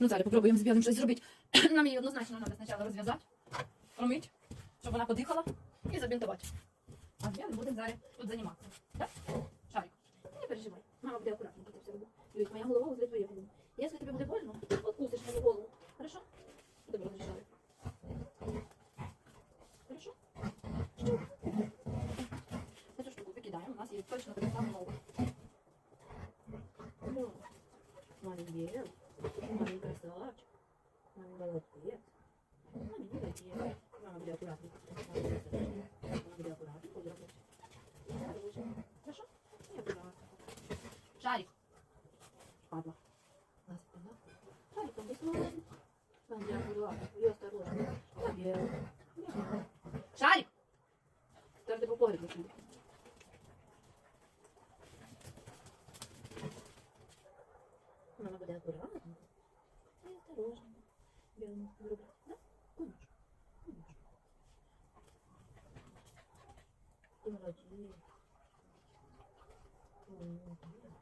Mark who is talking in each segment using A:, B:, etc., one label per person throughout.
A: Ну, зараз попробуємо з білим щось зробити. Нам її однозначно треба спочатку розв'язати, промити, щоб вона подихала і забінтувати. А білим буде зараз тут займатися. Так? Шарик, не переживай. Мама буде акуратненько це все робити. Дивись, моя голова возле твоєї голови. Якщо тобі буде больно, откусиш мою голову. Хорошо? Добре, розрішали. Хорошо? Що? Эту штуку викидаємо, у нас є точно така сама нова. Ну, Молодец. Маленький красавчик. Мама молодец. Мама молодец. Мама буде акуратненько. Мама буде акуратненько. буде. Хорошо? Я акуратно. Шарик. Падла. Ласка, да? Шарик, там быстро. Мама буде акуратно. Осторожно. Побел. Шарик! Там погреб лишили. Мама буде акуратно. І осторожно. Білому зроблю. Да? Конечно. Конечно. Молодець. Молодець.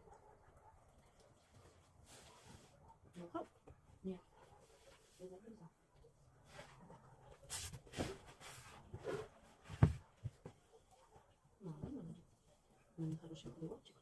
A: Ну, хоп. Ні. Я загрузила. Мама, молодец. У меня хороший плевочек.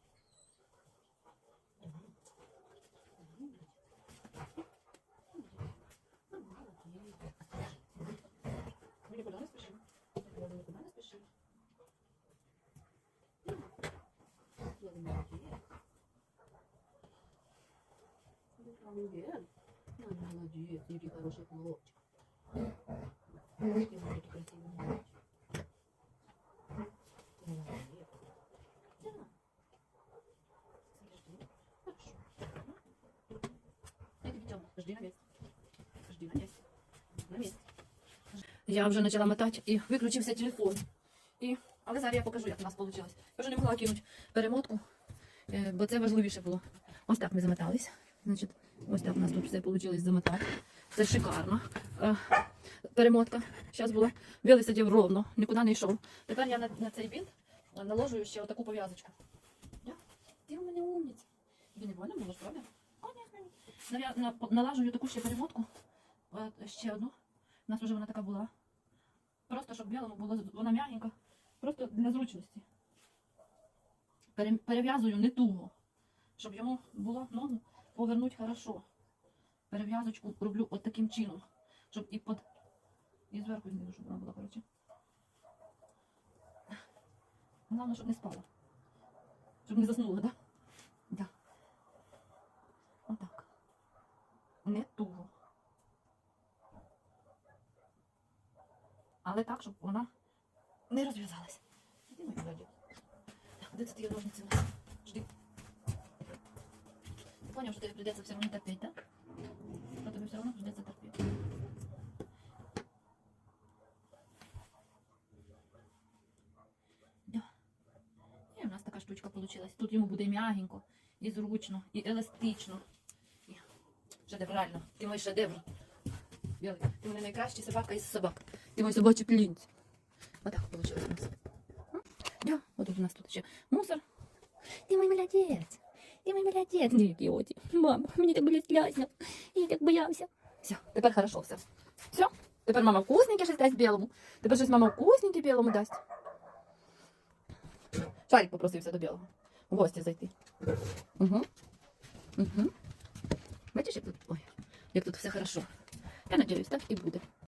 A: Месте. Жди на месте. На месте. Я вже почала мотати і виключився телефон. І... Але зараз я покажу, як у нас вийшло. Я вже не могла кинути перемотку, бо це важливіше було. Ось так ми замотались. Значить, ось так у нас тут все вийшло замотати. Це шикарно. Е, Перемотка. Зараз була. Білий сидів ровно, нікуди не йшов. Тепер я на, на цей бінт наложую ще отаку пов'язочку. Ти у мене умниця. Тобі не було, ж, правда? О, ні, ні. Я на- налажую таку ще перемотку. Е, Ще одну. У нас вже вона така була. Просто щоб білому було вона м'ягенька. Просто для зручності. Пере- Перев'язую не туго, щоб йому було ногу повернути хорошо. Перев'язочку роблю от таким чином, щоб і под і зверху знизу, щоб вона була коротше. Головне, щоб не спала. Щоб не заснула, так? Да? Да. Отак. Не туго. Але так, щоб вона не розв'язалась. Іди. Так, де це ті ножниці? Жди. Ти поняв, що тобі прийдеться все одно терпіти, так? Що тобі все одно прийдеться терпіти. Да. І у нас така штучка вийшла. Тут йому буде м'ягенько, і зручно, і еластично. І шедевр, реально. Ти мій шедевр. Білий, в мене найкращий собака із собак. Ти мій собачий плінць. Отак вийшло у нас. М? Да, от тут у нас тут ще мусор. Ти мій молодець. Ти мій молодець. Ні, які оті. Мама, мені так було слязно. Я так боявся. Все, тепер хорошо все. Все. Тепер мама вкусненьке щось дасть білому. Тепер щось мама вкусненьке білому дасть. Шарик попросився до білого. В гості зайти. Угу. Угу. Бачиш, як тут, ой, як тут все хорошо. Я надіюсь, так і буде.